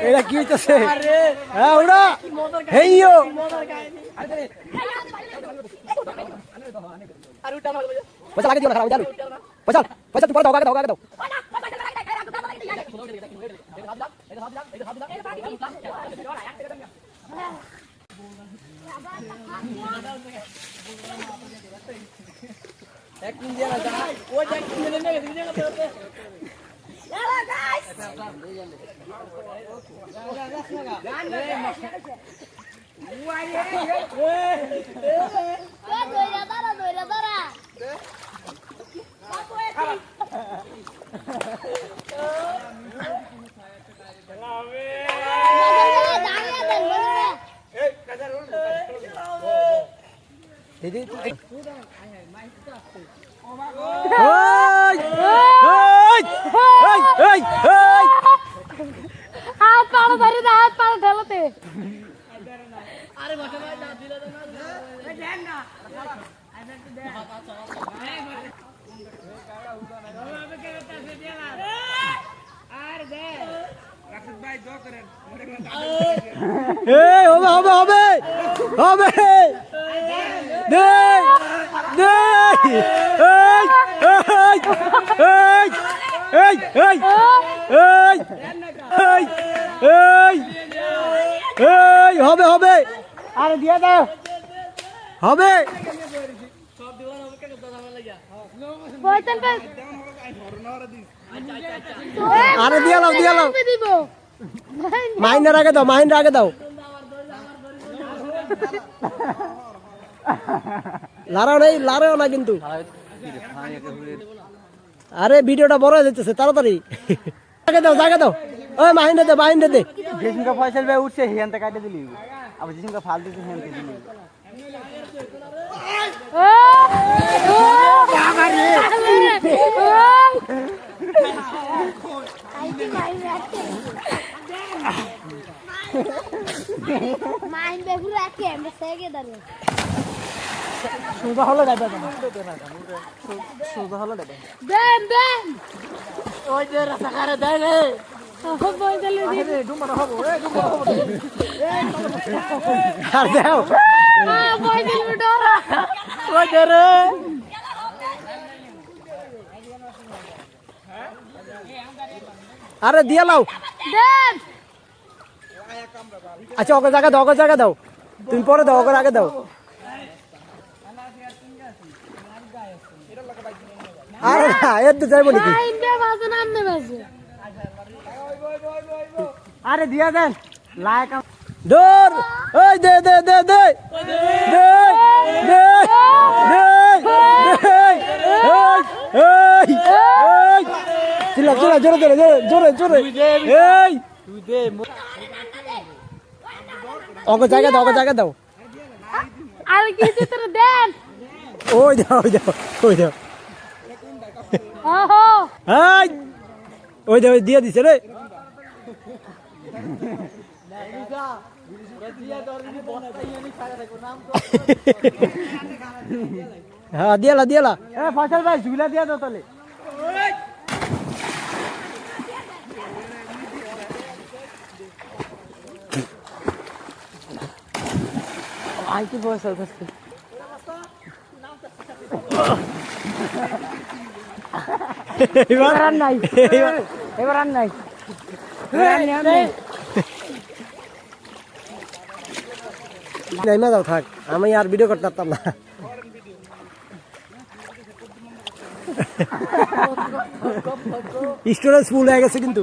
এটা কি হইতেছে? হ্যাঁ ওরা হেইও পয়সা লাগে দিও না, খারাপ জানো পয়সা পয়সা পরে দাও দাও। দাও দইরা দাঁড়া দইরা দাঁড়া দিদি হাত পাড়া ধরে না হাত পাড়া ঢেলাতে আরে বসে ভাই দাঁত দিলে তো না এই হবে হবে হবে হবে দে দে এই এই এই এই এই এই এই এই হবে হবে। আরে দিয়ে দাও। হবে। আরে দিয়ে লাও দিয়ে দিব। মাইন্ডার আগে দাও মাইন্ডার আগে দাও। লারাও নেই লারাও না কিন্তু। আরে ভিডিওটা বড় হয়ে যাচ্ছে তাড়াতাড়ি। আগে দাও জায়গা দাও। ওই মাহিন্দা দে মাহিন্দা দে। যেসিনকা ফয়সাল ভাই উঠছে হিয়ানতে কাটে দিলি। আবার যেসিনকা ফাল দিতে হিয়ানতে দিলি। মাইন বেগুরা একে আমরা সেগে দাঁড়িয়ে সোজা হলো সোজা হলো যাবে দেন দেন ওই যে রাস্তা রে আরে দিয়ে লাও। আচ্ছা ওকে জায়গা দাও, ওকে জায়গা দাও। তুমি পরে দাও, ওকে আগে দাও। আরে এত যাইব নাকি? হ্যাঁ, আরে দিয়া দেন। লাইক দূর ওই দে দে দে দে। দে দে দে চিল্লা চিল্লা জোরে জোরে জোরে জোরে এই। অগ জায়গা দাও অগ জায়গা দাও। আর কিছু তোর দেন? ওই দাও ওই দাও ওই এই ওই দাও দিয়ে দিছে রে। হ্যাঁ দিয়ালা দিয়ালা এ ফয়সাল ভাই ঝুলা দিয়া দাও তাহলে। আই কি বয়স হচ্ছে এবার আর নাই। এবার আর নাই। নাইমা যাও থাক। আমি আর ভিডিও করতে পারতাম না। স্টোরেজ ফুল হয়ে গেছে কিন্তু।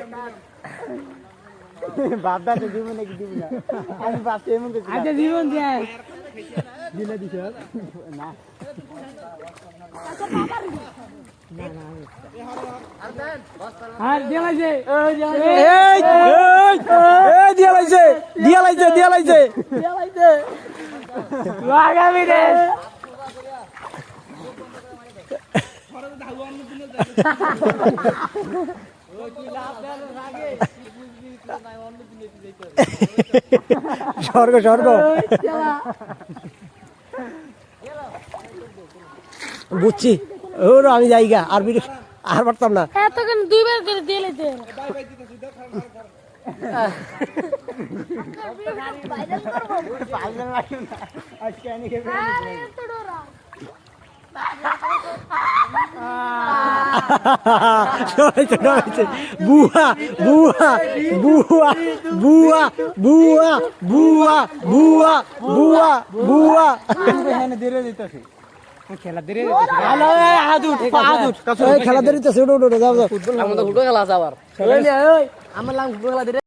বাদাতে দিব নাকি দিব না? আমি ভাবছি এমন কিছু আচ্ছা জীবন দেন দিলে দিছ না। স্বর্গ স্বর্গ। বুঝছি। ওর আমি যাইগা আর বিরে আর পারতাম না। এতক্ষণ দুইবার করে দিয়ে লেতে আজকে ডরাইছে ডরাইছে বুয়া বুয়া বুয়া বুয়া বুয়া বুয়া বুয়া বুয়া বুয়া। খেলা এই খেলা যাও যাও। ফুটবল খেলা আছে আবার। আমার লাং খেলা দিলে